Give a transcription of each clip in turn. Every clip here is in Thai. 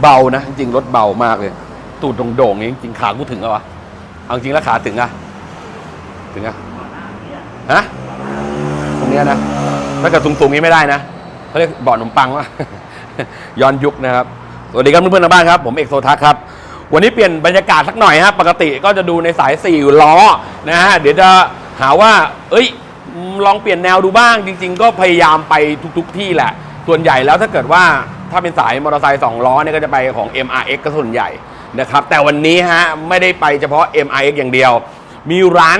เบานะ จริงรถเบามากเลย ตูดโด่งๆองนี้จริงขากูถึงอะวะเอาจริงแล้วขาถึงอะถึงอะฮะตรงเนี้ยนะถ้าเกิดสูงๆนี้ไม่ได้นะเขาเรียกเบาะขนมปังวะย้อนยุคนะครับ สวัสดีครับเพื่อนๆทางบ้านครับ ผมเอกโซทักครับ วันนี้เปลี่ยนบรรยากาศสักหน่อยฮะปกติก็จะดูในสายสี่ล้อนะฮะเดี๋ยวจะหาว่า เอ้ยลองเปลี่ยนแนวดูบ้าง จริง ๆ ก็พยายามไปทุก ๆ ที่แหละ ส่วนใหญ่แล้วถ้าเกิดว่าถ้าเป็นสายมอเตอร์ไซค์สองล้อเนี่ยก็จะไปของ MRX ก็ส่วนใหญ่นะครับ แต่วันนี้ฮะไม่ได้ไปเฉพาะ MRX อย่างเดียว มีร้าน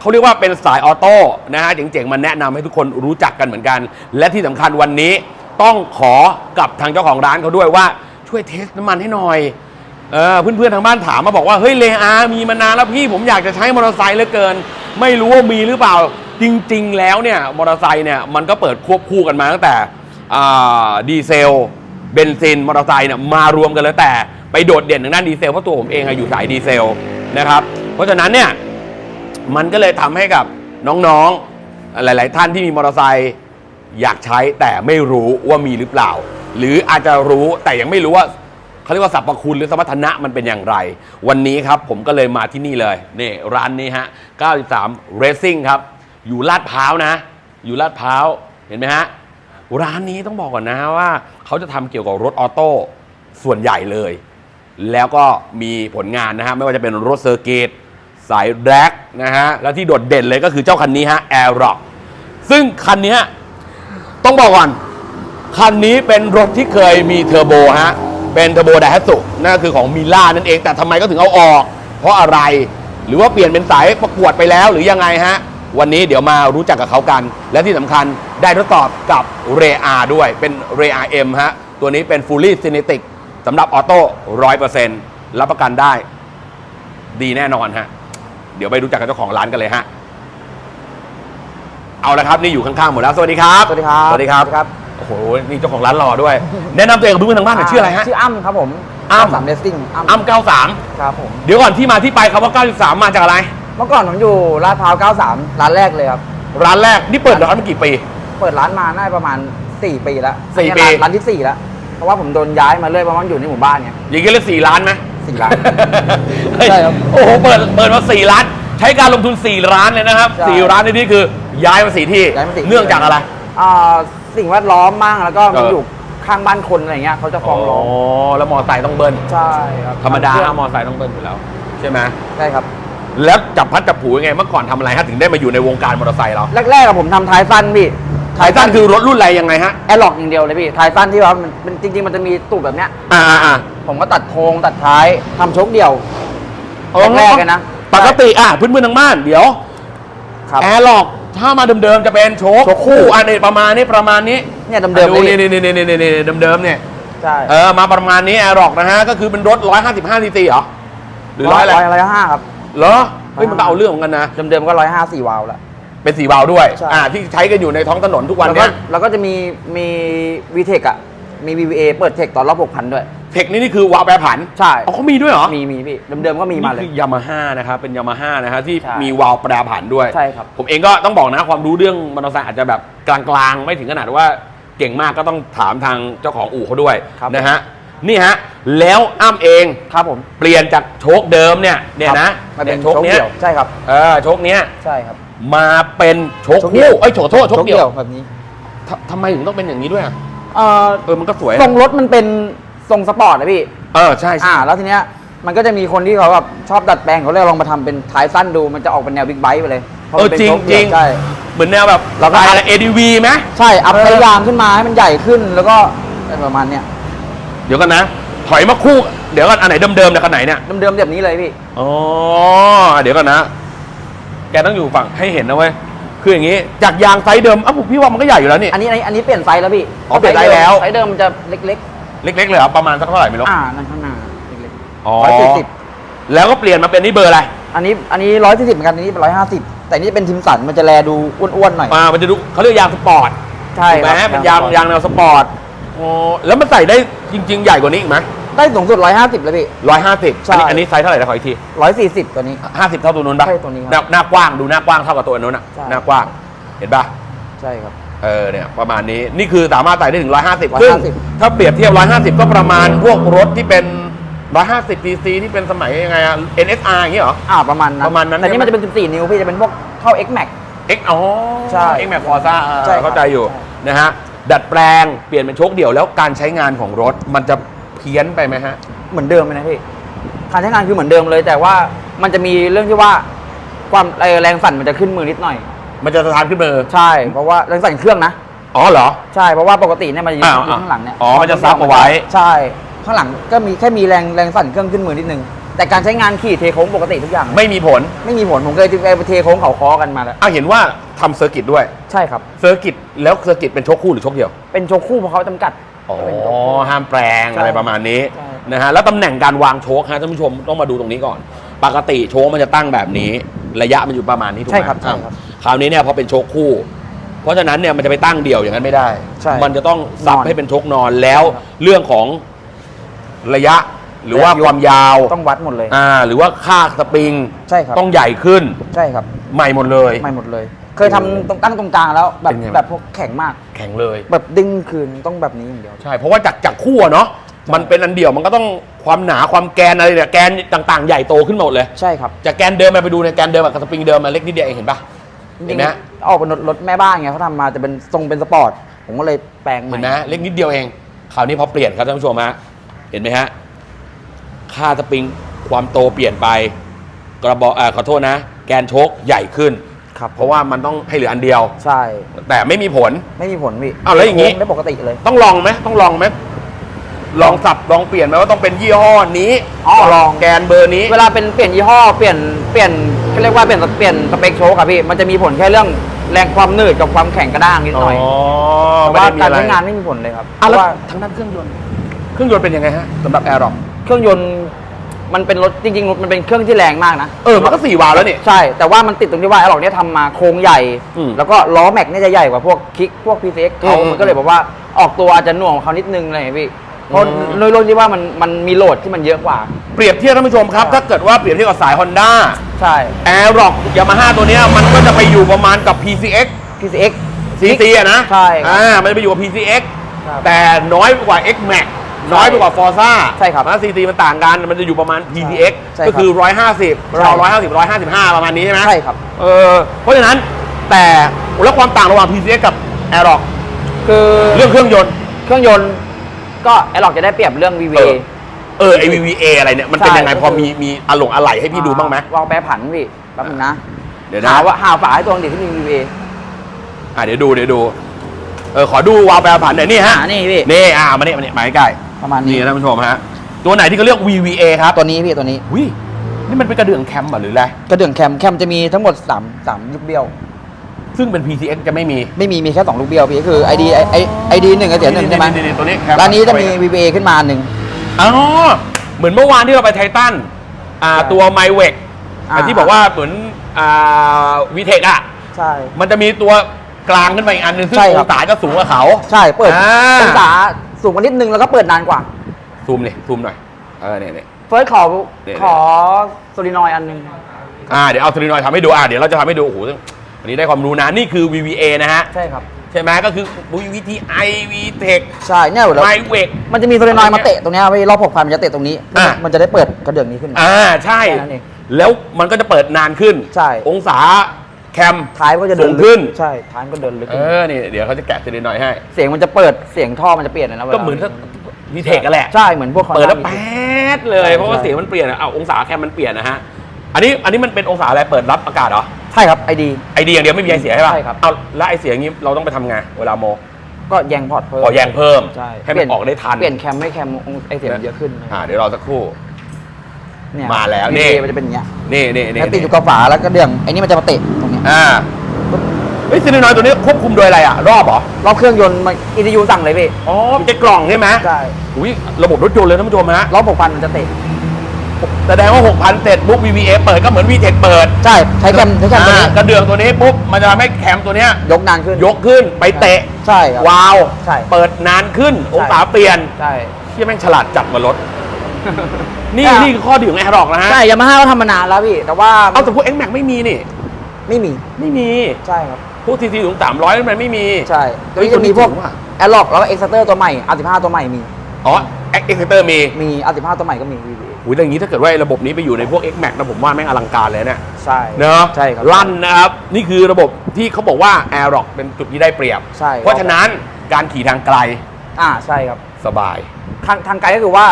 เขาเรียกว่าเป็นสายออโต้นะฮะเจ๋งๆ มาแนะนำให้ทุกคนรู้จักกันเหมือนกัน และที่สำคัญวันนี้ต้องขอกับทางเจ้าของร้านเขาด้วยว่าช่วยเทสน้ำมันให้หน่อยเออเพื่อนๆทางบ้านถามมาบอกว่าเฮ้ยเลอามีมานานแล้วพี่ผมอยากจะใช้มอเตอร์ไซค์เหลือเกิน ไม่รู้ว่ามีหรือเปล่าจริง ๆ แล้วเนี่ยมอเตอร์ไซค์เนี่ยมันก็เปิดควบคู่กันมาตั้งแต่ ดีเซลเบนซินมอเตอร์ไซค์เนี่ยมารวมกันแล้วแต่ไปโดดเด่นทางด้านดีเซลเพราะตัวผมเองอะอยู่สายดีเซลนะครับ เพราะฉะนั้นเนี่ยมันก็เลยทำให้กับน้องๆหลาย ๆ ท่านที่มีมอเตอร์ไซค์อยากใช้แต่ไม่รู้ว่ามีหรือเปล่า หรืออาจจะรู้แต่ยังไม่รู้ว่าเขาเรียกว่าสรรพคุณหรือสมรรถนะมันเป็นอย่างไร วันนี้ครับผมก็เลยมาที่นี่เลยนี่ร้านนี้ฮะ 93 Racing ครับ อยู่ลาดพร้าวนะ อยู่ลาดพร้าวเห็นไหมฮะ ร้านนี้ต้องบอกก่อนนะว่า เขาจะทำเกี่ยวกับรถออโต้ส่วนใหญ่เลย แล้วก็มีผลงานนะฮะไม่ว่าจะเป็นรถเซอร์กิตสายแร็กนะฮะแล้วที่โดดเด่นเลยก็คือเจ้าคันนี้ฮะ a i r r o c k ซึ่งคันนี้ต้องบอกก่อน คันนี้เป็นรถที่เคยมีเทอร์โบฮะเป็นเทอร์โบไดฮัตสุนั่นคือของมิล่านั่นเองแต่ทำไมก็ถึงเอาออก เพราะอะไรหรือว่าเปลี่ยนเป็นสายประกวดไปแล้วหรือยังไงฮะ วันนี้เดี๋ยวมารู้จักกับเขากัน และที่สำคัญได้ทดสอบกับเรอาด้วยเป็นเรอาเอ็มฮะ ตัวนี้เป็น fully kinetic สำหรับออโต้ร้อยเปอร์เซ็นต์รับประกันได้ ดีแน่นอนฮะ เดี๋ยวไปรู้จักกับเจ้าของร้านกันเลยฮะ เอาละครับนี่อยู่ข้างๆหมดแล้ว สวัสดีครับสวัสดีครับสวัสดีครับสวัสดีครับโอ้โหนี่เจ้าของร้านหล่อด้วย แนะนำตัวเองกับเพื่อนๆทางบ้านหน่อยชื่ออะไรฮะ ชื่ออ้ำครับผมอ้ำ สามเรสซิ่งอ้ำอ้ำ93 ครับผม เดี๋ยวก่อนที่มาที่ไปคำว่า 93 มาจากอะไร เมื่อก่อนผมอยู่ลาดพร้าว 93 ร้านแรกเลยครับ ร้านแรกนี่เปิดร้านมากี่ปี เปิดร้านมาได้ประมาณ 4 ปีแล้วสี่อันปีนี้ร้านร้านที่ 4 แล้ว เพราะว่าผมโดนย้ายมาเรื่อยเพราะว่ามันอยู่ในหมู่บ้านเนี่ยอย่างนี้เรียกสี่ล้านไหม สี่ล้านเฮ้ยใช่ครับโอ้โห เปิด เปิดมาสี่ล้าน ใช้การลงทุนสี่ล้านเลยนะครับใช่สี่ล้านในที่คือย้ายมาสี่ที่ ย้ายมาสี่ที่ เนื่องจากอะไร อ่าสิ่งแวดล้อมมั่งแล้วก็มันเออออ ยู่ข้างบ้านคนอะไรเงี้ยเขาจะฟ้องร้องอ๋อแล้วมอไซค์ต้องเบิ้ล ใช่ครับธรรมดาเคนะองมอไซค์ต้องเบิ้ลอยู่แล้ว ใช่ไหม ใช่ครับ แล้วจับพัดจับผูยังไงเมื่อก่อนทำอะไรฮะถึงได้มาอยู่ในวงการมอเตอร์ไซค์เราแรกๆอะผมทำท้ายสั้นพี่ไททันคือรถรุ่นอะไรยังไงฮะแอร์ล็อกอย่างเดียวเลยพี่ท้ายสั้นที่ว่ามันมันจริง ๆ มันจะมีตูดแบบเนี้ยอ่าอ่าอ่าผมก็ตัดโครงตัดท้ายทำโชคเดี่ยวแรกๆเลยนะปกติอะเพื่อนๆทางบ้านเดี๋ยว ครับ แอร์ล็อกถ้ามาเดิมๆจะเป็นโชคโชคคู่ อันนี้ประมาณนี้ประมาณนี้เนี่ยเดิมๆดูเลยนี่พี่นี่นี่นี่นี่เดิมๆเนี่ยใช่เออมาประมาณนี้แอร์ร็อกนะฮะก็คือเป็นรถ155ซีซีเหรอหรือร้อยอะไรร้อยห้าครับ เหรอเฮ้ยมันก็เอาเรื่องเหมือนกันนะ เดิมๆก็ร้อยห้าสี่วาล์วแล้วเป็นสีวาล์วด้วย ใช่ อ่า ที่ใช้กันอยู่ในท้องถนนทุกวันแล้วก็เนี้ยแล้วก็จะมีมีวีเทคอะมี VVA เปิดเทคตอนรอบหกพันด้วย เทคนี่นี่คือวาล์วแปรผันใช่ อ๋อเขามีด้วยเหรอมีมีพี่เดิมๆก็มีมาเลยนี่คือยามาฮ่านะครับ เป็นยามาฮ่านะฮะที่ใช่ มีวาล์วแปรผันด้วย ใช่ครับ ผมเองก็ต้องบอกนะความรู้เรื่องมอเตอร์ไซค์อาจจะแบบกลางๆ ไม่ถึงขนาดว่าเก่งมากก็ต้องถามทางเจ้าของอู่เขาด้วยครับ นะฮะ นี่ฮะ แล้วอ้ำเองครับผมเปลี่ยนจากโชคเดิมเนี่ยเนี่ยนะมาเป็นยโชคเนี้เดี่ยยวใช่ครับเออโชคเนี้ยใช่ครับ มาเป็นโชคโชคเดี่คู่ยวเอ้ยโฉโทษโชคเดียวแบบนี้ททำไมถึงต้องเป็นอย่างนี้ด้วยอะเอ่อเออมันก็สวยทรงรถมันเป็นทรงสปอร์ตนะพี่เออใช่ใช่อ่าแล้วทีเนี้ยมันก็จะมีคนที่เขาแบบชอบดัดแปลงเขาเลยลองมาทำเป็นท้ายสั้นดูมันจะออกเป็นแนวบิ๊กไบค์ไปเลยพาะเอมัอนป็นจริงโชคจเดี่ริยงวใช่เหมือนแนวแบบเราก็อะไร ADV ไหมใช่อัพเออพยายามขึ้นมาให้มันใหญ่ขึ้นแล้วก็ประมาณเนี้ย เดี๋ยวกันนะ ถอยมาคู่ เดี๋ยวกันอันไหนเดิมๆเนี่ยคันไหนเนี่ยเดิมๆแบบนี้เลยพี่ อ๋อเดี๋ยวกันนะ แกต้องอยู่ฝั่งให้เห็นนะเว้ยคืออย่างนี้จากยางไซส์เดิมอ้าวพี่ว่ามันก็ใหญ่อยู่แล้วนี่ อันนี้อันนี้อันนี้เปลี่ยนไซส์แล้วพี่อ๋อเปลี่ยนไซส์แล้ว ไซส์เดิมมันจะเล็กเล็กๆเลยเหรอประมาณสักเท่าไหร่ไม่รู้ๆอ่านั่นข้างหน้าเล็กอ๋อๆร้อยสี่สิบแล้วก็เปลี่ยนมาเป็นนี่เบอร์อะไรอันนี้อันนี้ร้อยสี่สิบเหมือนกันอันนี้เป็นร้อยห้าสิบแต่อันนี่เป็นทิมสันมันจะแลดูอ้วนๆหน่อยมามันจะดูเขาเรียกยางสปอร์ตใช่ถูกไหมครับเป็นยางยางแนวสปอร์ต อ๋อแล้วมันใส่ได้จริง ๆ ใหญ่กว่านี้อีกไหมได้สูงสุดร้อยห้าสิบเลยพี่ ร้อยห้าสิบใช่ อันนี้อันนี้ไซส์เท่าไหร่นะขออีกทีร้อยสี่สิบตัวนี้ ห้าสิบเท่าตัวนู้นปะใช่ตัวนี้ครับหาหน้ากว้างดูหน้ากว้างเท่ากับตัวนู้นอะใช่ หน้ากว้าง เห็นปะใช่ครับ เออเนี่ยประมาณนี้นี่คือสามารถไต่ได้ถึง 150 150ซึ่งถ้าเปรียบเทียบ 150 ก็ประมาณพวกรถที่เป็น 150 cc ที่เป็นสมัยยังไงอะ NSR อย่างงี้เหรอ อ่าประมาณนั้นประมาณนั้น แต่นี่ใช่ไหมมันจะเป็น 14 นิ้วพี่จะเป็นพวกเข้า X Max X อ๋อใช่ X Max Forza ใช่ครับเข้าใจอยู่ใช่ นะฮะ ดัดแปลงเปลี่ยนเป็นโชคเดี่ยวแล้วการใช้งานของรถมันจะเพี้ยนไปไหมฮะ เหมือนเดิมเลยนะพี่การใช้งานคือเหมือนเดิมเลย แต่ว่ามันจะมีเรื่องที่ว่าความเอ่อแรงสั่นมันจะขึ้นมือนิดหน่อย มันจะสะท้านขึ้นมือใช่ เพราะว่าแรงสั่นเครื่องนะอ๋อเหรอใช่เพราะว่าปกติเนี่ยมันจะอยู่อ้าวอยู่ข้างหลังเนี่ยอ๋อมันจะซับเอาไว้ใช่ ข้างหลังก็มีแค่มีแรงแรงสั่นเครื่องขึ้นมือนิดนึง แต่การใช้งานขี่เทโค้งปกติทุกอย่างไม่มีผลไม่มีผลผมเคยไปเทโค้งเขาคอกันมาแล้วอ้าวเห็นว่าทำเซอร์กิตด้วยใช่ครับเซอร์กิตแล้วเซอร์กิตเป็นโชคคู่หรือโชคเดี่ยว เป็นโชคคู่เพราะเขาจำกัดอ๋อเป็นโชคคู่ห้ามแปลงใช่อะไรประมาณนี้ใช่นะฮะแล้วตำแหน่งการวางโชคฮะท่านผู้ชมต้องมาดูตรงนี้ก่อน ปกติโชคมันจะตั้งแบบนี้ ระยะมันอยู่ประมาณนี้ถูกไหมใช่ครับใช่ครับอะคราวนี้เนี่ยพอเป็นโชคคู่ เพราะฉะนั้นเนี่ยมันจะไปตั้งเดี่ยวอย่างนั้นไม่ได้ใช่มันจะต้องซับนอนให้เป็นโชคนอนแล้วใช่ครับเรื่องของระยะ หรือว่าระยะความยาวต้องวัดหมดเลย อ่า หรือว่าค่าสปริงใช่ครับ ต้องใหญ่ขึ้นใช่ครับ ใหม่หมดเลย ไม่หมดเลย เคยทำตรงตั้งตรงกลางแล้วแบบเป็นไง แบบพวกแข็งมาก แข็งเลย แบบดิ้งคืนต้องแบบนี้อย่างเดียว ใช่ เพราะว่าจากจากคู่อะเนาะมันเป็นอันเดียวมันก็ต้องความหนาความแกนอะไรเนี่ยแกนต่างๆ ใหญ่โตขึ้นหมดเลย ใช่ครับจากแกนเดิมมาไปดูในแกนเดิมกับสปริงเดิมมาเล็กนิดเดียวเองเห็นปะจเห็รินงไหมๆออกเป็นรถรถแม่บ้านไงเขาทำมาจะเป็นทรงเป็นสปอร์ต ผมก็เลยแปลงใหม่ เห็นไหมเล็กนิดเดียวเอง คราวนี้พอเปลี่ยนครับท่านผู้ชมฮะเห็นไหมฮะ ค่าสปริงความโตเปลี่ยนไป กระบอกอ่าขอโทษนะ แกนโชคใหญ่ขึ้น ครับเพราะว่ามันต้องให้เหลืออันเดียว ใช่ แต่ไม่มีผล ไม่มีผลพี่อ้าวแล้วอย่างงี้โค้ได้ปกติเลย ต้องลองไหมต้องลองไหมลองสับลองเปลี่ยนไหมว่าต้องเป็นยี่ห้อนี้อ๋อลอง แกนเบอร์นี้ เวลาเป็นเปลี่ยนยี่ห้อเปลี่ยนเปลี่ยนเขาเรียกว่าเปลี่ยนเปลี่ยนสเปคโชคครับพี่มันจะมีผลแค่เรื่องแรงความหนืดกับความแข็งกระด้างนิดหน่อยแต่ไม่ว่าได้มีการอะไรใช้งานไม่มีผลเลยครับอะเพแล้วราะว่าทางด้านเครื่องยนต์ เครื่องยนต์เป็นยังไงฮะสำหรับแอร์ร็อก เครื่องยนต์มันเป็นรถจริงๆรถมันเป็นเครื่องที่แรงมากนะเออมันก็สี่วาล์วแล้วนี่ ใช่ แต่ว่ามันติดตรงที่ว่าไอ้หลอกเนี่ยทำมาโครงใหญ่ อืมแล้วก็ล้อแม็กเนี่ยจะใหญ่กว่าพวกคิกพวก PCX เขาอืมมันก็เลยบอกว่าออกตัวอาจจะหน่วงกว่าเขานิดนึงอะไรอย่างเงี้ยพี่เพราะอืม โดยรถที่ว่ามันมันมีโหลดที่มันเยอะกว่า เปรียบเทียบท่านผู้ชมครับใช่ถ้าเกิดว่าเปรียบเทียบกับสาย Honda ใช่แอร์ร็อกยามาฮ่าตัวเนี้ยมันก็จะไปอยู่ประมาณกับ PCX PCX CC อะนะใช่ครับอ่ามันจะไปอยู่กับ PCX ครับ แต่น้อยกว่า X Max น้อยไปกว่า Forza ใช่ครับนะ CC มันต่างกัน มันจะอยู่ประมาณ PCX ใช่ก็คือใช่150 เรา 150 155 ประมาณนี้ใช่ไหมใช่ครับ เออเพราะฉะนั้นแต่แล้วความต่างระหว่าง PCX กับ a i r r o c คือเรื่องเครื่องยนต์ เครื่องยนต์ก็ไอ้หลอกจะได้เปรียบเรื่องเอ VVA อเออไอ VVA อะไรเนี่ย มันเป็นใช่ยังไงก็พอคือมีมีอารมณ์อะไรให้พี่ดูบ้างไหมวางแปรผันพี่แป๊บนึงนะเดี๋ยวนะหาว่าหาฝาให้ตัวเด็กที่มี VVA อะเดี๋ยวดูเดี๋ยวดู เออขอดูวาล์วแปรผันหน่อยนี่ฮะอ่านี่พี่ นี่อ่ามาเนี่ยมาเนี่ยมาใกล้ ประมาณๆนี้นี่ท่านผู้ชมฮะตัวไหนที่เขาเรียก VVA ครับตัวนี้พี่ตัวนี้วินี่มันเป็นกระเดื่องแคมป์อะหรืออะไรกระเดื่องแคมแคมจะมีทั้งหมด3 3ลูกเบี้ยว ซึ่งเป็น PCX จะไม่มีไม่มีมีแค่2ลูกเบี้ยวพี่คือ ID ไอไอดีหนึ่งกับเสียหนึ่งใช่ไหมนี่ๆๆๆตัวนี้แคมป์ร้านนี้จะมี VVA ขึ้นมาหนึ่งอ๋อเหมือนเมื่อวานที่เราไปไททันอ่าใช่ตัวไมเวกอ่าที่บอกว่าเหมือนอ่าวีเทคอะใช่มันจะมีตัวกลางขึ้นมาอีกอันหนึงซึ่งใช่อครับงศาจะสูงกว่าเขา ใช่เปิดอ่าองศา สูงกว่านิดนึงแล้วก็เปิดนานกว่าซูมเลยซูมหน่อยเออเนี่ยเนี่ย เฟิร์สขอเดี๋ยวขอโซลินอยอันหนึง อ่าเดี๋ยวเอาสลินอยด์ทำให้ดูอ่าเดี๋ยวเราจะทำให้ดูโอ้โหอันนี้ได้ความรู้นะนี่คือ VVA นะฮะ ใช่ครับ ใช่ไหมก็คือ VTI VTech ใช่เนี่ยเดี๋ยวไมเวกมันจะมีโซลินอยมาเตะตรงเนี้ยไว้รอบ6,000มันจะเตะตรงนี้ อ่ามันจะได้เปิดกระเดื่องนี้ขึ้นมาอ่าใช่ แค่นั้นเองแล้วมันก็จะเปิดนานขึ้น ใช่ องศา แคมท้ายมันก็จะเดินสูงขึ้นลึกใช่ท้ายมันก็เดินลึกเอขึ้นอ นี่เดี๋ยวเขาจะแกะสลินอยด์ให้ เสียงมันจะเปิดเสียงท่อมันจะเปลี่ยนเลยนะวลาก็เหมือนวีเทคกันแหละ ใช่เหมือนพวกเปิดแล้ว Honda แป๊ดเลยใช่เพราะว่าใช่เสียงมันเปลี่ยนอะเอาองศาแคมมันเปลี่ยนนะฮะ อันนี้อันนี้มันเป็นองศาอะไร เปิดรับอากาศเหรอ ใช่ครับไอดี ไอเดียอย่างเดียวไม่มีไอเสียใช่ป่ะใช่ครับ เอาแล้วไอเสียอย่างนี้เราต้องไปทำไงเวลาโม ก็แยงพอร์ตเพิ่มขอแยงเพิ่มใช่ให้มันออกได้ทัน เปลี่ยนแคมไม่แคมไอเสียงมันเยอะขึ้นอ่าเดี๋ยวรอสักครู่ เนี่ยมาแล้ว VA นี่มันจะเป็นอย่างเงี้ยนี่นี่นี่แล้วติดอยู่กับฝาแล้วก็เดื่องไอ้นี่มันจะมาเตะตรงเนี้ย อ่าเฮ้ยซิลินอยด์ตัวนี้ควบคุมโดยอะไรอะ รอบเหรอ รอบเครื่องยนต์มันอีดียูสั่งเลยพี่อ๋อเป็นกล่องใช่ไหมใช่อุ้ยระบบรถยนต์เลยท่านผู้ชมฮะรอบหกพันมันจะเตะแสดงว่า 6,000เสร็จปุ๊บ VVA เปิดก็เหมือน VTech เปิด ใช่ ใช้แคมใช้แคมตัวนี้อ่ากระเดื่องตัวนี้ปุ๊บ มันจะทำให้แคมตัวเนี้ยยกนานขึ้น ยกขึ้นไปเตะ ใช่ครับวาล์วใช่ เปิดนานขึ้น องศาเปลี่ยน ใช่เที่ยแม่งฉลาดจัดกว่ารถ นี่ใช่นี่คือข้อดีของแอร์ร็อกนะฮะ ใช่ยามาฮ่าก็ทำมานานแล้วพี่ แต่ว่า เอาแต่พวก X Max ไม่มีนี่ ไม่มีไม่มี ใช่ครับพวกทีซีถึงสามร้อยมันไม่มี ใช่เฮ้ยก็จะมีพวกตัวนี้ถึงว่ะแอร์ล็อกแล้วก็เอ็กซ์เตอร์ตัวใหม่อาร์ติห้าตัวใหม่มีอ๋อเอ็กเซเตอร์มีมีอาร์ติห้าตัวใหม่ก็มีพี่อุ้ยอย่างนี้ถ้าเกิดว่าระบบนี้ไปอยู่ในพวก X Max นะผมว่าแม่งอลังการเลยเนี่ยใช่เนอะใช่ครับลั่นนะครับ นี่คือระบบที่เขาบอกว่า a i r o c เป็นจุดที่ได้เปรียบใช่เพราะฉะนั้นการขี่ทางไกลอ่าใช่ครับสบาย ทางทางไกลก็คือว่า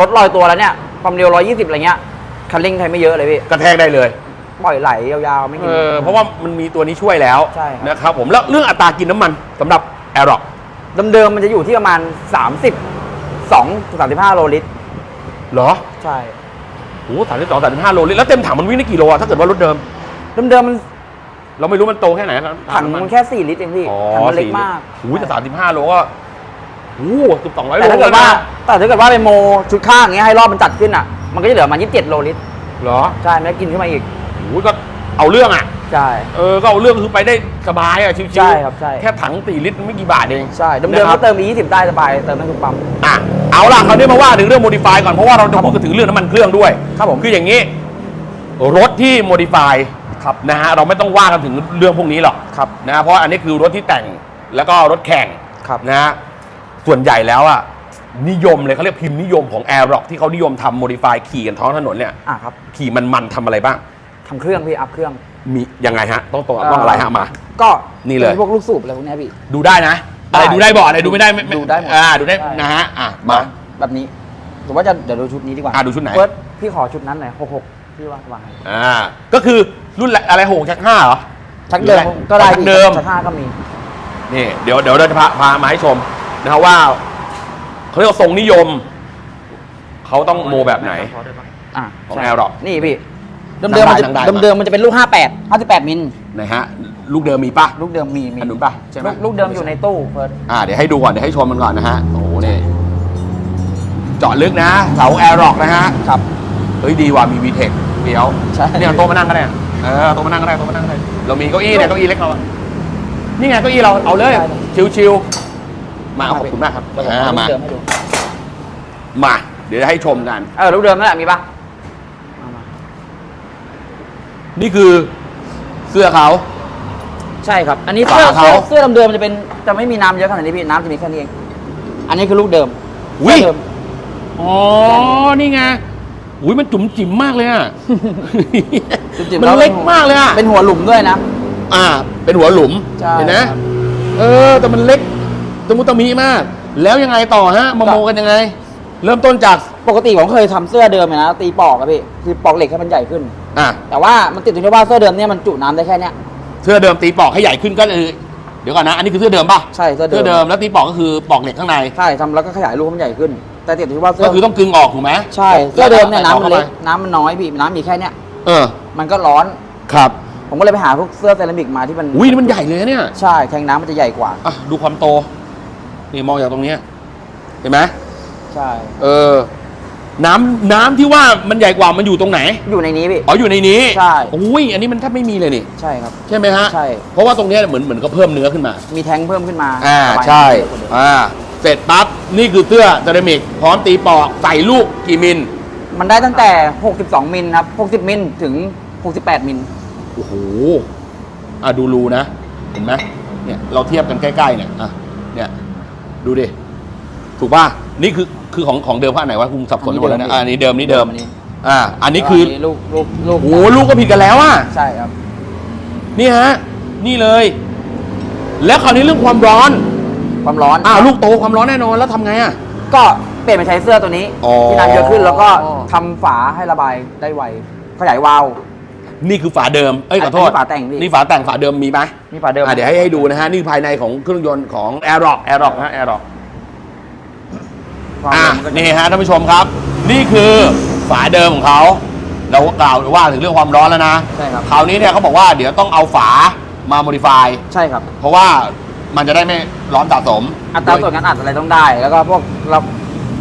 รถลอยตัวแล้วเนี่ยความเร็ว 120 อะไรเงี้ยคันเร่งไทยไม่เยอะเลยพี่กระแทกได้เลย ปล่อยไหลยาวๆไม่เอกินอเพราะว่ามันมีตัวนี้ช่วยแล้วใช่ครับ นะครับผมแล้วเรื่องอัตรากินน้ำมันสำหรับ a i r o c เดิมๆมันจะอยู่ที่ประมาณ32 35 โลลิตร เหรอใช่โอ้สามสิบสองสามสิบห้าโลลิตรแล้วเต็มถังมันวิ่งได้กี่โลอะถ้าเกิดว่ารถเดิม เดิมๆมันเราไม่รู้มันโตแค่ไหนนะถังมันแค่ 4 ลิตรเองพี่อ๋อถังมันเล็กมากโอ้ยแต่สามสิบห้าโลก็โอ้เกือบสองร้อยโลแต่ถ้าเกิดแล้วว่านะแต่ถ้าเกิดว่าเป็นโมชุดข้างอย่างเงี้ยให้รอบมันจัดขึ้นอะ มันก็จะเหลือประมาณ27 โลลิตร เหรอ ใช่ไม่ได้กินขึ้นมาอีก โอ้ยก็เอาเรื่องอะ ใช่ เออ ก็เอาเรื่องคือไปได้สบายอะ ชิวๆใช่ครับใช่ แค่ถังสี่ลิตรไม่กี่บาทเองใช่เดิมนะๆครัก็บ เติมไป20 ได้สบายเติมได้ทุกปั๊ม อะเอาล่ะคราวนี้มาว่าถึงเรื่องโมดิฟายก่อนเพราะว่าเราจะพูดกันถึงเรื่องน้ำมันเครื่องด้วยครับผมคืออย่างนี้ รถที่โมดิฟายครับนะฮะเราไม่ต้องว่ากันถึงเรื่องพวกนี้หรอกครับ นะฮะเพราะอันนี้คือรถที่แต่งแล้วก็รถแข่งครับ นะฮะส่วนใหญ่แล้วอะนิยมเลยเขาเรียกพิมพ์นิยมของ Air Rock ที่เขานิยมทำโมดิฟายขี่กันท้องถนนเนี่ยอะครับ ขี่มันๆทำอะไรบ้างทำเครื่องพี่อัพเครื่อง มียังไงฮะ ต้องต้องต้องอะไรฮะมา ก็นี่เลย ป็พวกลูกสูบอะไรพวกเนี้ยพี่ ดูได้นะอะไรได้ดูได้บอกอะไรดูไม่ได้ม่ม่ดูได้หมดอ่าดูได้ใช่นะฮะอะมา แบบนี้หรือว่าจะเดี๋ยวดูชุดนี้ดีกว่าอะดูชุดไหน เฟิร์สพี่ขอชุดนั้นหน่อยหกหกพี่ว่าวางไงอ่าก็คือรุ่นอะไรอะไรหกชักห้าเหรอ ชักเดิมหรืออะไรก็ได้ชักเดิม ชักห้าก็มีนี่เดี๋ยวเดี๋ยวเราจะพาพามาให้ชมนะครับว่าเขาเรียกว่าทรงนิยม เขาต้องโมแบบไหน อะของใช่ Air Rock นี่พี่นั่ เดิงมได้ๆมันจะนั่งได้เดิมๆมันจะเป็นลูก 58 58 มิลนะฮะ ลูกเดิมมีปะ ลูกเดิมมีมีอันนู้นปะใช่ไหม ลูกลูกเดิมอยู่ในตู้เฟิร์สอ่าเดี๋ยวให้ดูก่อน เดี๋ยวให้ชมมันก่อนนะฮะ โอ้โหนี่เจาะลึกนะเสาแอร์ร็อกนะฮะ ครับ เฮ้ยดีว่ะมีวีเทคเดี๋ยวใช่ เนี่ยเอาโต๊ะมานั่งก็ได้เออโต๊ะมานั่งก็ได้โต๊ะมานั่งก็ได้เรามีเก้าอี้เนี่ยเก้าอี้เล็กเราอะนี่ไงเก้าอี้เราเอาเลยได้เลยชิวๆมาเอาขอบคุณมากครับเดี๋ยวผมอ่าเอาลูมากเดิมให้ดูมา เดี๋ยวจะให้ชมกัน เออลูกเดิมนั่นแหละมีปะเอามา นี่คือเสื้อเขา ใช่ครับ อันนี้ฝาเสื้อเขา เสื้อเสื้อเดิมๆจะเป็นจะไม่มีน้ำเยอะขนาดนี้พี่น้ำจะมีแค่นี้เอง อันนี้คือลูกเดิมอุ้ยเสื้อเดิมอ๋อ นี่ไงอุ้ยมันจุ๋มจิ๋มมากเลยอะ จุ๋มจิ๋มมันแล้วเล็กมากเลยอะ เป็นหัวหลุมด้วยนะ อ่า เป็นหัวหลุม ใช่เห็นไหมครับ เออ แต่มันเล็กตะมุตะมีมาก แล้วยังไงต่อฮะมาโมกันยังไง เริ่มต้นจาก ปกติผมเคยทำเสื้อเดิมเนี่ยนะ ตีปอกอะพี่คือปอกเหล็กให้มันใหญ่ขึ้น อะแต่ว่ามันติดตรงที่ว่าเสื้อเดิมเนี่ยมันจุน้ำได้แค่เนี้ย เสื้อเดิมตีปอกให้ใหญ่ขึ้นก็คือเดี๋ยวก่อนนะอันนี้คือเสื้อเดิมป่ะใช่เสื้อเดิเสื้มอเดิมแล้วตีปอกก็คือปอกเหล็กข้างใน ใช่ทำแล้วก็ขยายรูปให้มันใหญ่ขึ้น แต่ติดตรงที่ว่าเสื้อก็คือต้องกึงออกถูกไหมใช่เสื้อเดิมเนี่ยน้ำมันเล็กข้าไปน้ำมันน้อยพี่น้ำมีแค่เนี้ยเออมันก็ร้อน ครับผมก็เลยไปหาพวกเสื้อเซรามิกมาที่มันอุ้ยนี่มันใหญ่เลยนะเนี่ยใช่แทงน้ำมันจะใหญ่กว่า อะดูความโต นี่มองจากตรงเนี้ยเห็นไหมใช่ เออ น้ำน้ำที่ว่ามันใหญ่กว่ามันอยู่ตรงไหน อยู่ในนี้พี่ อ๋ออยู่ในนี้ใช่ อุ้ยอันนี้มันแทบไม่มีเลยนี่ใช่ครับ ใช่ไหมฮะใช่ เพราะว่าตรงเนี้ยเหมือนเหมือนก็เพิ่มเนื้อขึ้นมา มีแทงเพิ่มขึ้นมาอ่าระบายใช่น้ำเยอะกว่าเดิมอ่าเสร็จปั๊บนี่คือเสื้อเซรามิกพร้อมตีปอกใส่ลูกกี่มิลมันได้ตั้งแต่ 62 มิลครับ 60 มิลถึง 68 มิล โอ้โหอะดูรูนะ เห็นไหมเนี่ยเราเทียบกันใกล้ๆเนี่ยอะเนี่ยดูดิถูกป่ะ นี่คือคือของของเดิมภาคไหนวะคุณสับสนไปหมดแล้วนะอ่าอันนี้เดิมนี่เดิม อันนี้อ่า อันนี้คือลูกลูกลูกโอ้โหลูกก็ผิดกันแล้วอะใช่ครับ นี่ฮะ นี่เลย แล้วคราวนี้เรื่องความร้อน ความร้อนอ้าวลูกโตความร้อนแน่นอนแล้วทำไงอะก็เปลี่ยนไปใช้เสื้อตัวนี้อ๋อที่น้ำเยอะขึ้นแล้วก็ทำฝาให้ระบายได้ไวขยายวาล์วนี่คือฝาเดิม เอ้ยขอโทษอันนี้ฝาแต่งพี่นี่ฝาแต่งฝาเดิมมีไหมมีฝาเดิมอะเดี๋ยวให้ให้ดูนะฮะ นี่ภายในของเครื่องยนต์ของ a i r r o c a i r r o c นะ a i r r o c ความอะร้อนมันก็จะนี่ฮะท่านผู้ชมครับ นี่คือฝาเดิมของเขาเรากล่าวว่าถึงเรื่องความร้อนแล้วนะใช่ครับ คราวนี้เนี่ยเขาบอกว่าเดี๋ยวต้องเอาฝามาโมดิฟายใช่ครับ เพราะว่ามันจะได้ไม่ร้อนสะสมอัตราส่วนการอัดอะไรต้องได้ แล้วก็พวกเรา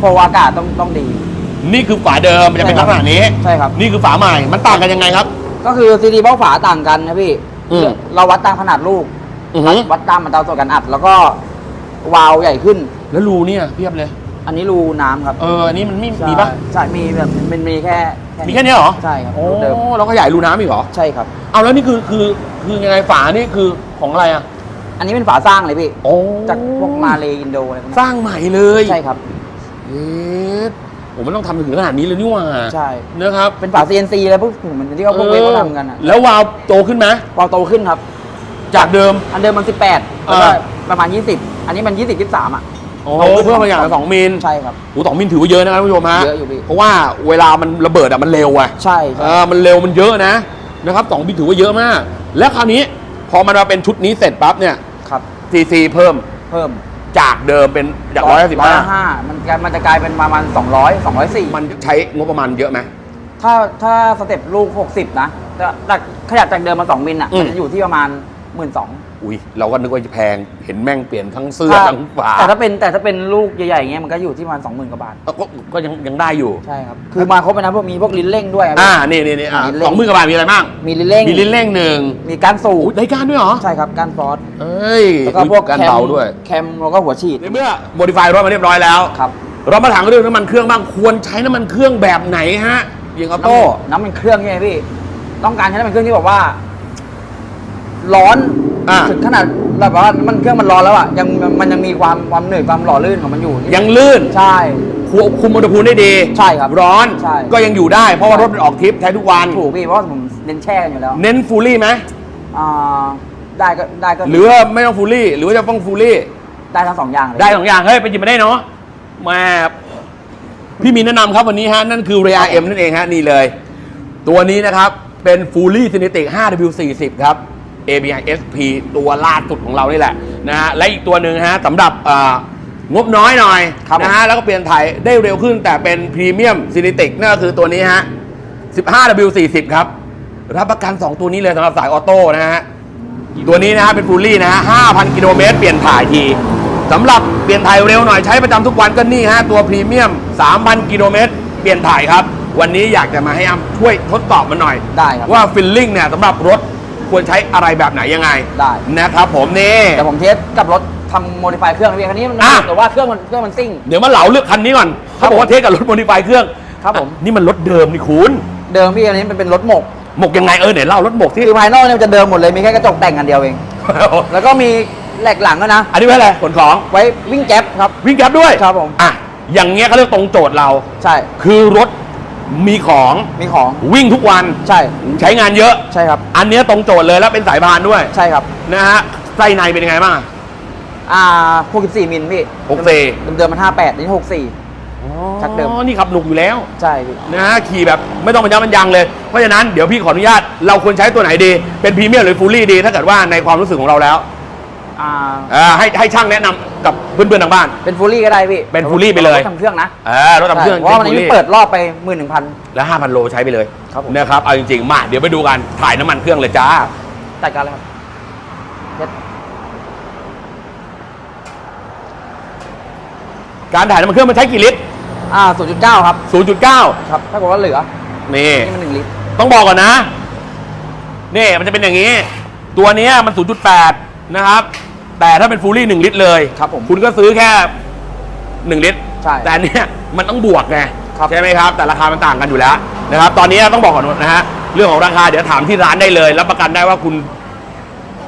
พวกอากาศต้องต้องดี นี่คือฝาเดิมมันจะเป็นใช่ลัคกรับษณะนี้ ใช่ครับ นี่คือฝาใหม่มันต่างกันยังไงครับ ก็คือซีดีเบ้าฝาต่างกันนะพี่อืม เราวัดตามขนาดลูกอือหือวัดตามอัตราส่วนการอัด แล้วก็วาล์วใหญ่ขึ้น แล้วรูเนี่ยเพียบเลย อันนี้รูน้ำครับเอออันนี้มันไม่ใช่มีปะ ใช่มีแบบมันมีแค่มีแค่เนี้ยเหรอ ใช่ครับโอ้รูเดิมเราก็ใหญ่รูน้ำอีกเหรอ ใช่ครับ เอาแล้วนี่คือคือคือยังไงฝานี่คือของอะไรอะอันนี้เป็นฝาสร้างเลยพี่โอ้จากพวกมาเลอินโดอะไรพวกนี้สร้างใหม่เลยใช่ครับ เอ๊ะผมมันต้องทำถึงขนาดนี้เลยนี่หว่าใช่ นะครับเป็นฝา CNC อะไรพวกเหมือนที่เขาพวกเวฟเขาทำกันอะแล้ววาล์วโตขึ้นไหมพอโตขึ้นครับ จากเดิม อันเดิมมัน 18แล้วก็อ่าประมาณ 20 อันนี้มัน 20 23อะ โอ้เพิ่มมาอย่างละสองมิลใช่ครับโอ้สองมิลถือว่าเยอะนะครับท่านผู้ชมฮะเยอะอยู่พี่เพราะว่าเวลามันระเบิดอะมันเร็วอะใช่เอใช่อมันเร็วมันเยอะนะนะครับสองมิลถือว่าเยอะมาก แล้วคราวนี้พอมันมาเป็นชุดนี้เสร็จปั๊บเนี่ยครับซีซีเพิ่มเพิ่มจากเดิมเป็นจากร้อยสิบห้าห้ามันกลายมันจะกลายเป็นประมาณ 200 204 มันใช้งบประมาณเยอะไหมถ้าถ้าสเต็ปลูก 60 นะแต่แต่ขยับจากเดิมมา 2 มิลอะอืมมันจะอยู่ที่ประมาณ 1 2ื่น อุ้ยเราก็นึกว่าจะแพง เห็นแม่งเปลี่ยนทั้งเสื้อทั้งฝาแต่ถ้าเป็นแต่ถ้าเป็นลูกใหญ่ๆอย่างเงี้ยมันก็อยู่ที่ประมาณ20,000กว่าบาทเอ้าก็ก็ยังยังได้อยู่ ใช่ครับ คือมาครบไปนะพวกมีพวกลิ้นเร่งด้วยอะอ่านี่นี่นี่อะมีลิ้นเร่ง สองหมื่นกว่าบาทมีอะไรบ้างมีลิ้นเร่ง มีลิ้นเร่งหนึ่งมีการสูอุ๊บยได้การด้วยเหรอใช่ครับการฟอสเอ้ยแล้วก็พวกการแคมเบาด้วย แคมแล้วก็หัวฉีดในเมื่อโมดิฟายรถมาเรียบร้อยแล้ว ครับเรามาถามกันเรื่องน้ำมันเครื่องบ้างควรใช้น้ำมันเครื่องแบบไหนฮะยิงออโต้น้ำมันเครื่องใช่ไหมพี่ ต้องการใช้น้ำมันเครื่องที่แบบว่า ร้อน อ่า ถึงขนาดแบบว่าน้ำมันเครื่องมันร้อนแล้วอะยังมันยังมีความความเหนื่อยความหล่อลื่นของมันอยู่ยังลื่นใช่ ควบคุมอุณหภูมิได้ดีใช่ครับร้อน ใช่ ก็ยังอยู่ได้เพราะว่ารถมันออกทริปใช้ทุกวัน ถูกพี่เพราะว่าผมเน้นแช่กันอยู่แล้วเน้นฟูลี่ไหมอ่าได้ก็ได้ก็หรือว่าไม่ต้องฟูลี่ หรือว่าจะต้องฟูลี่ ได้ทั้งสองอย่างเลยได้สองอย่างเฮ้ยไปหยิบมาได้เนาะมาพี่มีแนะนำครับวันนี้ฮะ นั่นคือ r ร r M นั่นเองฮะ นี่เลย ตัวนี้นะครับ เป็น Fully Kinetic 5W40 ครับ ABI SP ตัวล่าสุดของเรานี่แหละนะฮะและอีกตัวหนึ่งฮะสำหรับอ่างบน้อยหน่อยครับผมนะฮะแล้วก็เปลี่ยนถ่ายได้เร็วขึ้นแต่เป็นพรีเมียมซินิติกนั่นก็คือตัวนี้ฮะ 15W40 ครับ รับประกัน 2 ตัวนี้เลยสำหรับสายออโต้นะฮะ ตัวนี้นะฮะเป็นฟูลลี่นะฮะ 5,000 กิโลเมตรเปลี่ยนถ่ายทีสำหรับเปลี่ยนถ่ายเร็วหน่อยใช้ประจำทุกวันก็นี่ฮะ ตัวพรีเมียม 3,000 กิโลเมตรเปลี่ยนถ่ายครับ วันนี้อยากจะมาให้อ้ำช่วยทดสอบมันหน่อยได้ครับว่าฟิลลิ่งเนี่ยสำหรับรถ ควรใช้อะไรแบบไหนยังไงได้ นะครับผมนี่ แต่ผมเทสกับรถทำโมดิฟายเครื่องพี่คันนี้มันอะ แต่ว่าเครื่องมันเครื่องมันซิ่ง เดี๋ยวมาเหลาเลือกคันนี้ก่อนครัเขาบบอกว่าเทสกับรถโมดิฟายเครื่องครับผมอะนี่มันรถเดิมนี่คุณ เดิมพี่อันนี้มันเป็นรถหมกหมกยังไงเออเนี่ยเล่ารถหมกที่ คือภายนอกเนี่ยมันจะเดิมหมดเลยมีแค่กระจกแต่งกันเดียวเอง แล้วก็มีแหลกหลังด้วยนะ อันนี้ไว้อะไรขนของไว้วิ่งแก๊ปครับ วิ่งแก๊บด้วยครับผม อะอย่างเงี้ยเขาเรียกตรงโจทย์เรา ใช่ คือรถ มีของมีของวิ่งทุกวันใช่ใช้งานเยอะใช่ครับ อันเนี้ยตรงโจทย์เลยแล้วเป็นสายพานด้วยใช่ครับนะฮะไส้ในเป็นยังไงบ้างอะอ่า64มิลพี่64 เดิมเดิมๆมัน58นี่ชักเดิมอ๋อนี่ขับหนุกอยู่แล้ว64ใช่พี่นะฮะขี่แบบไม่ต้องบรรยับบรรยังเลย เพราะฉะนั้นเดี๋ยวพี่ขออนุญาตเราควรใช้ตัวไหนดี เป็นพรีเมียมหรือฟูลี่ดี ถ้าเกิดว่าในความรู้สึกของเราแล้ว อ่าอ่าให้ให้ช่างแนะนำกับเพื่อนๆทางบ้าน เป็นฟูลี่ก็ได้พี่เป็น fully ไปเลย รถทำเครื่องนะเออรถทำเครื่องใช่เพราะว่าวันนี้ fully เปิดรอบไป11,000แล้ว5,000โลใช้ไปเลยครับผม นะครับเอาจริงๆมาเดี๋ยวไปดูกันถ่ายน้ำมันเครื่องเลยจ้า จัดการเลยครับเช็ดการถ่ายน้ำมันเครื่องมันใช้กี่ลิตร อ่า0.9ครับ 0.9 ครับ ถ้าเกิดว่าเหลือ นี่ นี่มัน1ลิตร ต้องบอกก่อนนะ นี่มันจะเป็นอย่างนี้ ตัวเนี้ยมัน 0.8 นะครับ แต่ถ้าเป็นฟูลี่1ลิตรเลยครับผมคุณก็ซื้อแค่ 1 ลิตร ใช่แต่อันเนี้ยมันต้องบวกไงครับ ใช่ไหมครับ แต่ราคามันต่างกันอยู่แล้วนะครับ ตอนนี้ต้องบอกก่อนนะฮะเรื่องของราคาเดี๋ยวถามที่ร้านได้เลย รับประกันได้ว่าคุณ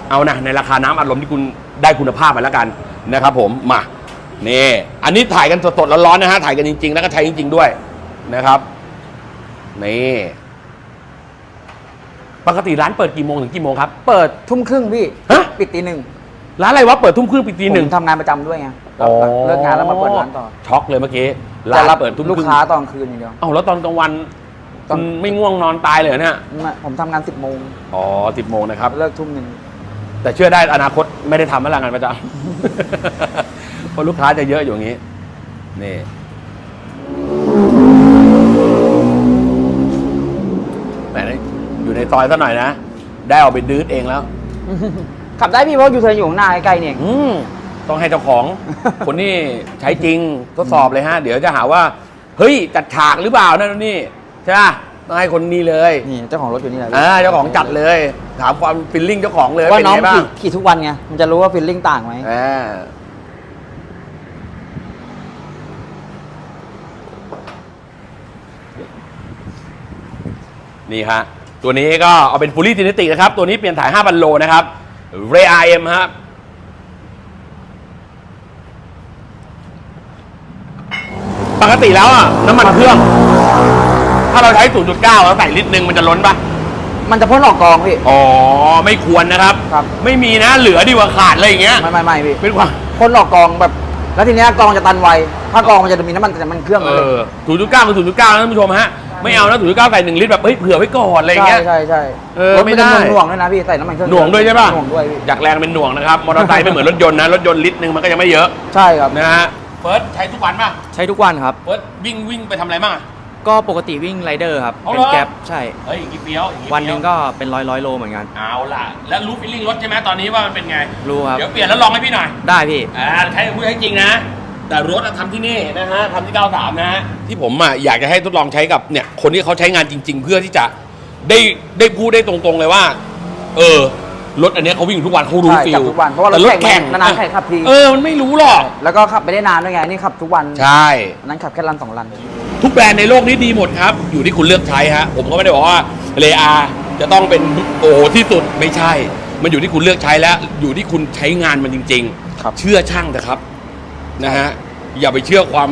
เอานะในราคาน้ำอัดลมที่คุณได้คุณภาพมาแล้วกันนะครับผมมานี่อันนี้ถ่ายกันสดๆร้อนๆนะฮะถ่ายกันจริงๆ แล้วก็ใช้จริง ๆด้วยนะครับนี่ปกติร้านเปิดกี่โมงถึงกี่โมงครับ เปิดทุ่มครึ่งพี่ ฮะ ปิดตีหนึ่ง ร้านอะไรวะเปิดทุ่มครึ่งปิดตีหนึ่ง ผมทำงานประจำด้วยไงเลิกงานแล้วมาเปิดร้านต่อช็อกเลยเมื่อกี้จะร้านรับเปิดทุ่มลูกครึ่งค้าตอนกลางคืนอย่างเดียว เอ้าแล้วตอนกลางวันตอน คุณไม่ง่วงนอนตายเลยเหรอเนี่ยไม่ผมทำงาน10โมงอ๋อสิบโมงนะครับ เลิกทุ่มหนึ่ง แต่เชื่อได้อนาคตไม่ได้ทำแล้วล่ะงานประจำ เพราะลูกค้าจะเยอะอยู่อย่างนี้ นี่ แหมอยู่ในซอยซะหน่อยนะ ได้ออกไปดื้อเองแล้ว ขับได้พี่เพราะยูเทิร์นอยู่ข้างหน้าใกล้ๆนี่เองอืมต้องให้เจ้าของ คนนี้ใช้จริงทดสอบเลยฮะ เดี๋ยวจะหาว่า เฮ้ยจัดฉากหรือเปล่านั่นนี่ใช่ปะต้องให้คนนี้เลยนี่เจ้าของรถอยู่นี่แหละพี่อ่าเจ้าของจัดเลย ถามความฟิลลิ่งเจ้าของเลยว่าเป็นน้องไงบ้าขี่งขี่ทุกวันไงมันจะรู้ว่าฟีลลิ่งต่างไหมอ่านี่ฮะตัวนี้ก็เอาเป็นฟูลี่จินติกนะครับ ตัวนี้เปลี่ยนถ่าย5,000โลนะครับ เรอาเอ็มครับปกติแล้วอะน้ำมันเครื่อง ถ้าเราใช้ 0.9แล้วใส่ลิตรหนึ่งมันจะล้นปะมันจะพ่นออกกองพี่ อ๋อ ไม่ควรนะครับ ครับ ไม่มีนะเหลือดีกว่าขาดอะไรอย่างเงี้ยไม่ไม่ไม่พี่เป็นความพ่นออกกองแบบ แล้วทีเนี้ยกองจะตันไว ถ้ากองมันจะมีน้ำมันแต่มันเครื่องเอมันเลยอ0.9คือ0.9นะท่านผู้ชมฮะ ไม่เอานะ0.9ใส่หนึ่งลิตรแบบเฮ้ยเผื่อไว้ก่อนอะไรอย่างใช่เงี้ย ใช่ใช่เออรถไม่มันได้จะหน่วงๆด้วยนะพี่ใส่น้ำมันเครื่องหน่วงด้วยใช่ป่ะหน่วงด้วยพี่อยากแรงเป็นหน่วงนะครับ มอเตอร์ไซค์ไม่เหมือนรถยนต์นะ รถยนต์ลิตรหนึ่งมันก็ยังไม่เยอะใช่ครับนะฮะ เฟิร์สใช้ทุกวันป่ะ ใช้ทุกวันครับ เฟิร์สวิ่งวิ่งไปทำอะไรบ้างอะ ก็ปกติวิ่งไรเดอร์ครับ เอาเป็เหรนอแก๊ปใช่ เฮ้ยอย่างนี้เฟี้ยวอย่างวันหนึ่งเฟี้ยก็เป็นร้อยร้อยโลเหมือนกัน เอาล่ะ แล้วรู้ฟีลลิ่งรถใช่ไหมตอนนี้ว่ามันเป็นไง รู้ครับ เดี๋ยวเปลี่ยนแล้วลองให้พี่หน่อย ได้พี่ อ่าใช้พูดให้จริงนะ แต่รถอะทำที่นี่นะฮะทำที่ 93 นะฮะ ที่ผมอะอยากจะให้ทดลองใช้กับเนี่ยคนที่เขาใช้งานจริง ๆ เพื่อที่จะได้ได้พูดได้ตรงๆเลยว่า เออ รถอันเนี้ยเขาวิ่งทุกวันเขารู้ใช่ฟิขัลบทุกวันเพราะว่ารถแต่รถแข่แข่งงนานๆแข่งขับที เออมันไม่รู้หรอก แล้วก็ขับไปได้นานด้วยไงนี่ขับทุกวันใช่ อันนั้นขับแค่รันสองรัน ทุกแบรนด์ในโลกนี้ดีหมดครับ อยู่ที่คุณเลือกใช้ฮะ ผมก็ไม่ได้บอกว่าเลอาจะต้องเป็นโอที่สุดไม่ใช่ มันอยู่ที่คุณเลือกใช้แล้วอยู่ที่คุณใช้งานมันจริงครับเชื่อช่างเถอะครับนะฮะอย่าไปเชื่อความ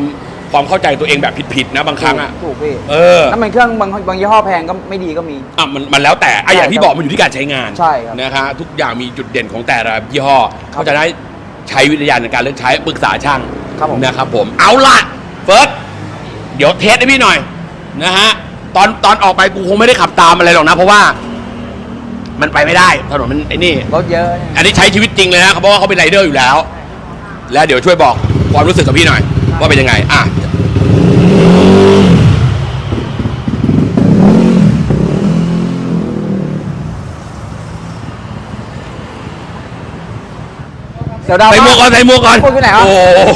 ความเข้าใจตัวเองแบบผิดๆนะบางครั้งอะ ถูกพี่เออ น้ำมันเครื่องบางบางยี่ห้อแพงก็ไม่ดีก็มี อะมันมันแล้วแต่อะอย่างที่ใช่ครับบอกมันอยู่ที่การใช้งานใช่ครับนะคะทุกอย่างมีจุดเด่นของแต่ละยี่ห้อครับเขาจะได้ใช้วิทยาในการเลือกใช้ปรึกษาช่างครับผม นะครับผมเอาล่ะเฟิร์สเดี๋ยวเทสให้พี่หน่อยนะฮะตอนตอนออกไปกูคงไม่ได้ขับตามอะไรหรอกนะ เพราะว่า มันไปไม่ได้ถนนมันไอ้นี่ รถเยอะอันนี้ใช้ชีวิตจริงเลยนะเพราะว่าเขาเป็นไรเดอร์อยู่แล้ว แล้วเดี๋ยวช่วยบอก ความรู้สึกกับพี่หน่อย ว่าเป็นยังไง อะเดี๋ยวดาวใส่หมวกก่อนใส่หมวกก่อนพูดที่ไหนครับโอ้โห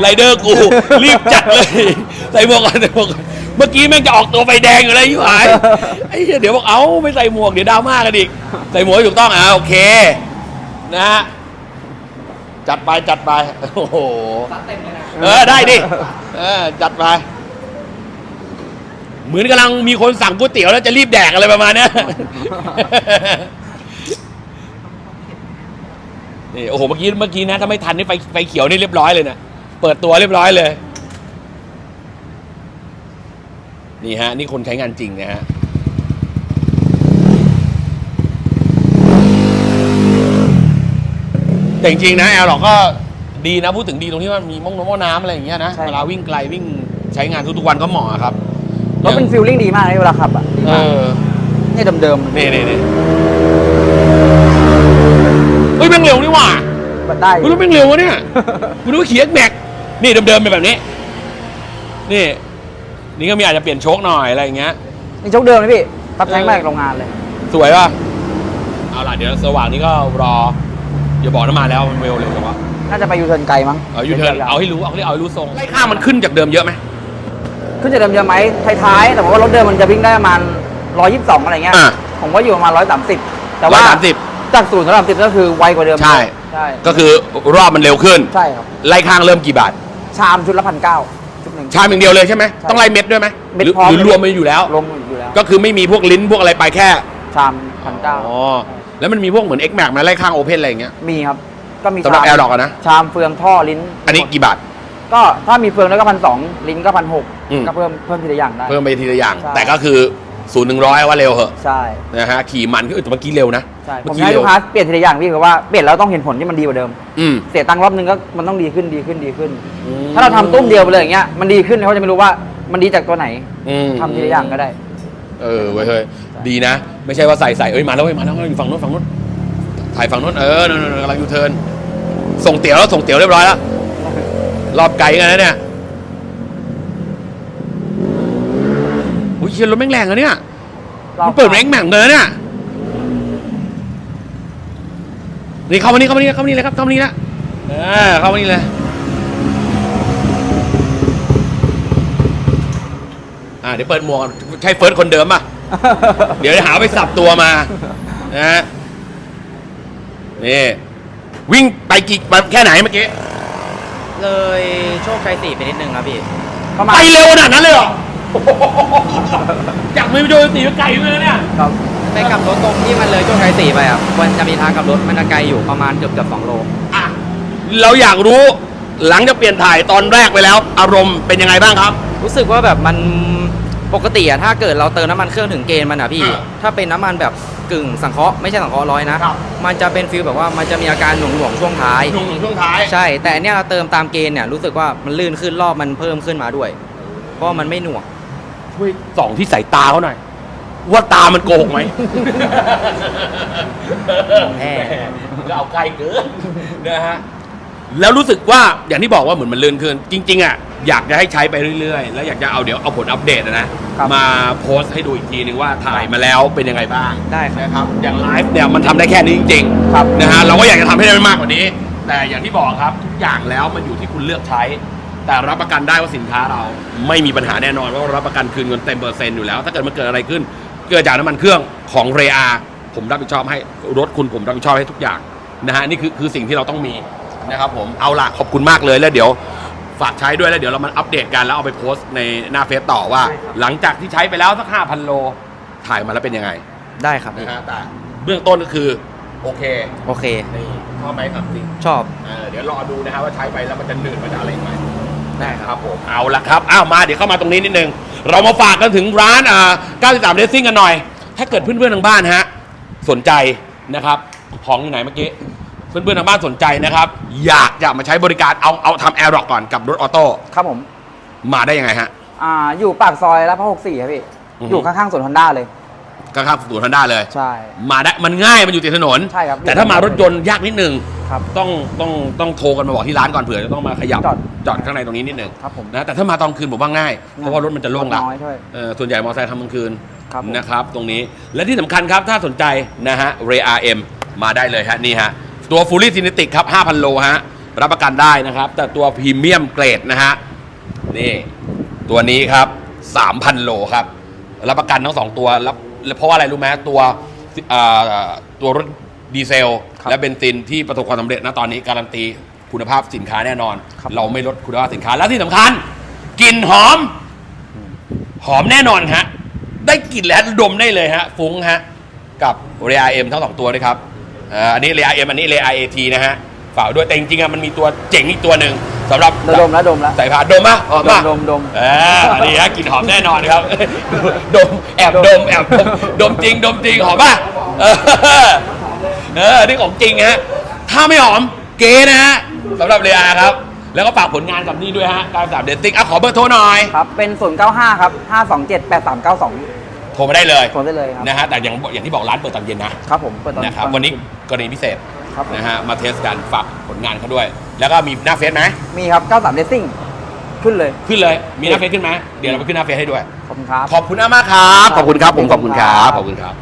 ไรเดอร์กู รีบจัดเลยใส่หมวกก่อนใส่หมวกก่อนเมื่อกี้แม่งจะออกตัวไฟแดงอยู่เลยยี่หายไอ้เหี้ยเดี๋ยวบอกเอ้าไม่ใส่หมวกเดี๋ยวดราม่ากันอีก ใส่หมวกให้ถูกต้องอะโอเค นะฮะ จัดไปจัดไป โอ้โหเออได้ดิ เออจัดไป เหมือนกำลังมีคนสั่งก๋วยเตี๋ยวแล้วจะรีบแดกอะไรประมาณเนี้ย นี่โอ้โหเมื่อกี้เมื่อกี้นะถ้าไม่ทันนี่ไฟไฟเขียวนี่เรียบร้อยเลยนะเปิดตัวเรียบร้อยเลย นี่ฮะ นี่คนใช้งานจริงนะฮะ แต่จริงๆนะแอลหรอกก็ดีนะพูดถึงดีตรงที่ว่ามีม่องน้ำม่องน้ำอะไรอย่างเงี้ยนะใช่ เวลาวิ่งไกลวิ่งใช้งานทุกๆวันก็เหมาะครับรถเป็นฟิลลิ่งดีมากเลยเวลาขับอะดีเอมากอนี่เดิมๆนี่นี่นี่เฮ้ยแม่งเร็วนี่หว่ามันได้อกูยู่รู้แม่งเร็ววะเนี่ยกูรู้ว่าขี่แม็กนี่เดิมๆเป็นแบบนี้ นี่ นี่ก็มีอาจจะเปลี่ยนโชคหน่อยอะไรอย่างเงี้ย นี่โชคเดิมเลยพี่ตับแทงมาจากโรงงานเลย สวยป่ะ เอาล่ะ เดี๋ยวสว่างนี้ก็รอ อย่าบอกน้ำมาแล้วมันเร็วเร็วจังวะน่าจะไปยูเทิร์นไกลมั้งเอายูเทิร์นเอาให้รู้เอาให้เอาให้รู้ทรงไล่ข้างมันขึ้นจากเดิมเยอะไหมขึ้นจะเดิมเยอะไหมท้ายๆแต่ว่ารถเดิมมันจะวิ่งได้ประมาณ122อะไรเงี้ยอะ ผมว่าอยู่ประมาณ130 แต่ว่า130 จากศูนย์ถึง130ก็คือไวกว่าเดิมใช่ ใช่ก็คือรอบมันเร็วขึ้น ใช่ครับ ไล่ข้างเริ่มกี่บาท ชามชุดละพันเก้าชุดหนึ่ง ชามอย่างเดียวเลยใช่ไหมใช่ต้องไล่เม็ดด้วยไหมเม็ดหรือพร้อม หรือรวมมันอยู่แล้ว รวมอยู่แล้วก็คือไม่มีพวกลิ้นพวกอะไรไปแค่ ชามพันเก้า อ๋อ แล้วมันมีพวกเหมือน X Max มาไล่ข้างโอเพนอะไรอย่างเงี้ยมีครับ ก็มีสำหรับชามแอร์ดอกอะนะ ชามเฟืองท่อลิ้นอันนี้กี่บาท ก็ถ้ามีเฟืองแล้วก็พันสองลิ้นก็พันหกอืม ก็เพิ่มเพิ่มทีละอย่างได้ เพิ่มไปทีละอย่าง ใช่ แต่ก็คือศูนย์หนึ่งร้อยว่าเร็วเหอะใช่นะฮะขี่มันก็เออแต่เมื่อกี้เร็วนะใช่ผเมื่อมกี้ให้เร็ลูวกค้าเปลี่ยนทีละอย่างพี่คือว่าเปลี่ยนแล้วต้องเห็นผลที่มันดีกว่าเดิม อืม เสียตังค์รอบนึงก็มันต้องดีขึ้นดีขึ้นดีขึ้นอืมถ้าเราทำตุ้มเดียวไปเลยอย่างเงี้ยมันดีขึ้นเขาจะไม่รู้ว่ามันดีจากตัวไหนอืมทำทีละอย่างก็ได้ เออเว้ยเฮ้ยดีนะ ไม่ใช่ว่าใส่ใส่เอ้ยมาแล้วเว้ยมาแล้วอยู่ฝั่งนู้นฝั่งนู้นถ่ายฝั่งนู้นเออนั่นๆๆกำลังยูเทิร์นส่งเตี๋ยวแล้วส่งเตี๋ยวเรียบร้อยแล้วรอบไกลกันนะเนี่ยอุ้ยเชียรถแม่งแรงอะเนี่ยมันเปิดแรงแม่งเลยนะเนี่ยนี่เข้ามานี่เข้ามานี่เข้ามานี่เลยครับเข้ามานี่ละเออเข้ามานี่เลย อ่า เดี๋ยวเปิดหมวกก่อนใช่เฟิร์สคนเดิมป่ะ เดี๋ยวจะหาไปสับตัวมานะฮะนี่วิ่งไปกี่แค่ไหนเมื่อกี้ เลยโชคชัยสี่ไปนิดนึงครับพี่ประมาณไปเร็วขนาดนั้นเลยเหรอจากมือไปโดนตีไปไกลอยู่เลยเนี่ยครับไปกลับรถตรงที่มันเลยโชคชัยสี่ไปอะมันจะมีทางกลับรถมันจะไกลอยู่ประมาณเกือบเกือบสองโลอะเราอยากรู้หลังจากเปลี่ยนถ่ายตอนแรกไปแล้ว อารมณ์เป็นยังไงบ้างครับ รู้สึกว่าแบบมัน ปกติอะถ้าเกิดเราเติมน้ำมันเครื่องถึงเกณฑ์มันอะพี่ อ่าถ้าเป็นน้ำมันแบบกึ่งสังเคราะห์ไม่ใช่สังเคราะห์ร้อยนะ ครับ มันจะเป็นฟีลแบบว่ามันจะมีอาการหน่วงหน่วงๆช่วงท้ายช่วงช่วงท้าย ใช่ แต่อันเนี้ยเราเติมตามเกณฑ์เนี่ยรู้สึกว่ามันลื่นขึ้นรอบมันเพิ่มขึ้นมาด้วย เพราะว่ามันไม่หน่วง ช่วยส่องที่สายตาเขาหน่อย ว่าตามันโกหกไหม แหม่ก็เอาใกล้เกินนะฮะ แล้วรู้สึกว่าอย่างที่บอกว่าเหมือนมันเลื่อนขึ้น จริง ๆอะอยากจะให้ใช้ไปเรื่อยๆ แล้วอยากจะเอาเดี๋ยวเอาผลอัปเดตอะนะ ครับ มาโพสต์ให้ดูอีกทีนึงว่าถ่ายมาแล้วเป็นยังไงบ้างได้ครับ นะครับอย่างไลฟ์เนี่ยมันทำได้แค่นี้จริงครับๆนะฮะเราก็อยากจะทำให้ได้มากกว่านี้ แต่อย่างที่บอกครับทุกอย่างแล้วมันอยู่ที่คุณเลือกใช้ แต่รับประกันได้ว่าสินค้าเราไม่มีปัญหาแน่นอนเพราะว่ารับประกันคืนเงินเต็มเปอร์เซ็นต์อยู่แล้ว ถ้าเกิดมันเกิดอะไรขึ้น เกิดจากน้ำมันเครื่องของเรอาผมรับผิดชอบให้รถคุณผมรับผิดชอบให้ทุกอย่างนะฮะนี่คือคือสิ่งที่เราต้องมี นะครับผมเอาล่ะขอบคุณมากเลยแล้วเดี๋ยวฝากใช้ด้วยแล้วเดี๋ยวเรามาอัปเดตกันแล้วเอาไปโพสต์ในหน้าเฟซต่อว่า หลังจากที่ใช้ไปแล้วสักห้าพันโลถ่ายมาแล้วเป็นยังไงได้ครับพี่นะฮะแต่เบื้องต้นก็คือโอเคโอเค นี่ชอบไหมครับจริงชอบเออเดี๋ยวรอดูนะฮะว่าใช้ไปแล้วมันจะหนืดมันจะอะไรไหม ได้ครับครับผมเอาละครับอ้าวมาเดี๋ยวเข้ามาตรงนี้นิดนึง เรามาฝากกันถึงร้านอ่า93 r a c i n g กันหน่อย ถ้าเกิดเพื่อนๆทางบ้านฮะ สนใจนะครับ ของอยู่ไหนเมื่อกี้ เพื่อนๆทางบ้านสนใจนะครับ อยากจะมาใช้บริการเอาเอาทำแอร์ร็อกก่อนกับรถออโต้ครับผม มาได้ยังไงฮะ อ่า อยู่ปากซอยแล้วพระหกสี่ครับพี่ อือฮึ อยู่ข้างๆสวนฮอนด้าเลยข้างๆสวนทันด้าเลย ใช่ มาได้มันง่ายมันอยู่ติดถนน ใช่ครับ แต่ถ้ามารถยนต์ยากนิดนึง ครับ ต้องต้องต้องโทรกันมาบอกที่ร้านก่อนเผื่อจะต้องมาขยับจอด จอดข้างในตรงนี้นิดนึงครับผมนะแต่ถ้ามาตอนคืนผมว่าง่ายเพราะว่ารถมันจะโล่งละ น้อยด้วย เออส่วนใหญ่มอเตอร์ไซค์ทำกลางคืนครับผม นะครับ ตรงนี้และที่สำคัญครับถ้าสนใจนะฮะ Ray RM มาได้เลยฮะ นี่ฮะ ตัว Fully Synthetic ครับ 5,000 โลฮะ รับประกันได้นะครับ แต่ตัวพรีเมียมเกรดนะฮะ นี่ ตัวนี้ครับ 3,000 โลครับ รับประกันทั้งสองตัวแล้วแล้วเพราะว่าอะไรรู้ไหมตัวเอ่อตัวรถดีเซลครับและเบนซินที่ประสบความสำเร็จนะตอนนี้การันตีคุณภาพสินค้าแน่นอนครับเราไม่ลดคุณภาพสินค้าแล้วที่สำคัญกลิ่นหอม หอมแน่นอนฮะ ได้กลิ่นแล้วดมได้เลยฮะ ฟุ้งฮะ กับเรียเอ็มทั้งสองตัวด้วยครับเอ่ออันนี้เรียเอ็มอันนี้เรียเอทีนะฮะฝากด้วยแต่จริงๆอะมันมีตัวเจ๋งอีกตัวหนึ่งสำหรับแล้วดมแล้วดมแล้ว สายพานดมปะหอมปะดมดมเอออันนี้ฮะกลิ่นหอมแน่นอนครับ ดมแอบดมแอบดมดมจริง ดมจริงหอมปะเออเออนี่ของจริงฮะถ้าไม่หอมเก๋นะฮะสำหรับเรียครับ แล้วก็ฝากผลงานกับนี่ด้วยฮะการสามเดตติ้งอะขอเบอร์โทรหน่อย ครับ เป็น 095 ครับ 527 8392โท รมาได้เลยโทรได้เลยครับนะฮะแต่อย่างอย่างที่บอกร้านเปิดตอนเย็นนะครับผมเปิดตอนนะครับตอวันนี้กรณีพิเศษครับผมนะฮะมาเทสกันฝากผลงานเขาด้วย แล้วก็มีหน้าเฟซไหมมีครับ 93 Racing ขึ้นเลย ขึ้นเลยมีหน้าเฟซขึ้นไหมเดี๋ยวเราไปขึ้นหน้าเฟซให้ด้วย ขอบคุณครับ ขอบคุณมากครับ ขอบคุณครับผมขอบคุณครับขอบคุณครับ